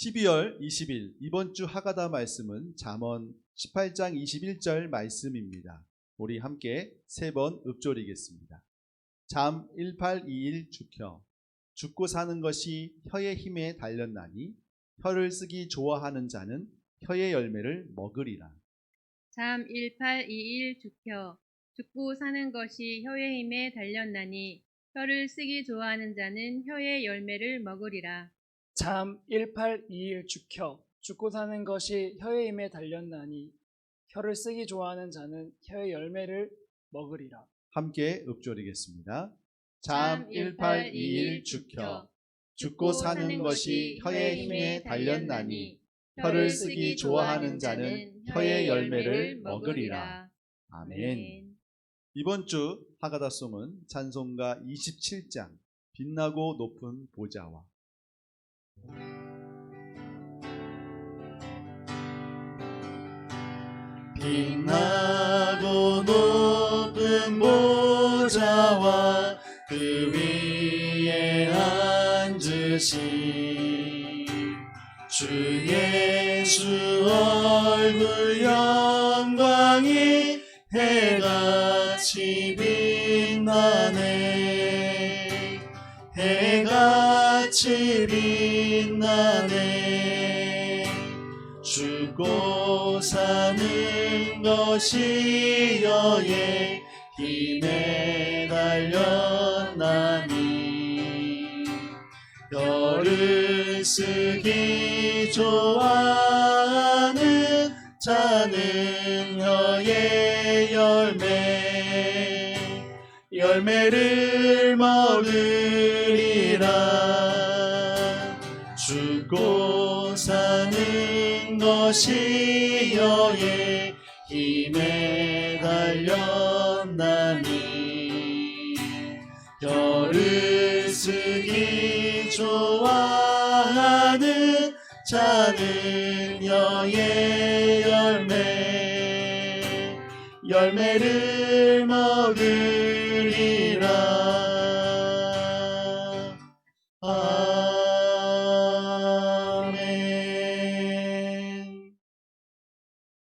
12월 20일 이번 주 하가다 말씀은 잠언 18장 21절 말씀입니다. 우리 함께 세 번 읊조리겠습니다. 잠 1821 주켜 죽고 사는 것이 혀의 힘에 달렸나니 혀를 쓰기 좋아하는 자는 혀의 열매를 먹으리라. 잠 1821 주켜 죽고 사는 것이 혀의 힘에 달렸나니 혀를 쓰기 좋아하는 자는 혀의 열매를 먹으리라. 잠 1821 주켜 죽고 사는 것이 혀의 힘에 달렸나니 혀를 쓰기 좋아하는 자는 혀의 열매를 먹으리라. 함께 읊조리겠습니다. 잠 1821 주켜 죽고 사는 것이 혀의 힘에 달렸나니 혀를 쓰기 좋아하는 자는 혀의 열매를 먹으리라. 아멘. 이번 주 하가다송은 찬송가 27장 빛나고 높은 보좌와 빛나고 높은 보좌와 그 위에 앉으신 주 예수 얼굴 영광이 해같이 빛나네. 해 같이 빛나네. 죽고 사는 것이 여의 힘에 달렸나니. 혀를 쓰기 좋아하는 자는 혀의 열매 열매를 먹으리라. 죽고 사는 것이 여의 힘에 달렸나니. 혀를 쓰기 좋아하는 자는 여의 열매. 열매를 먹으리라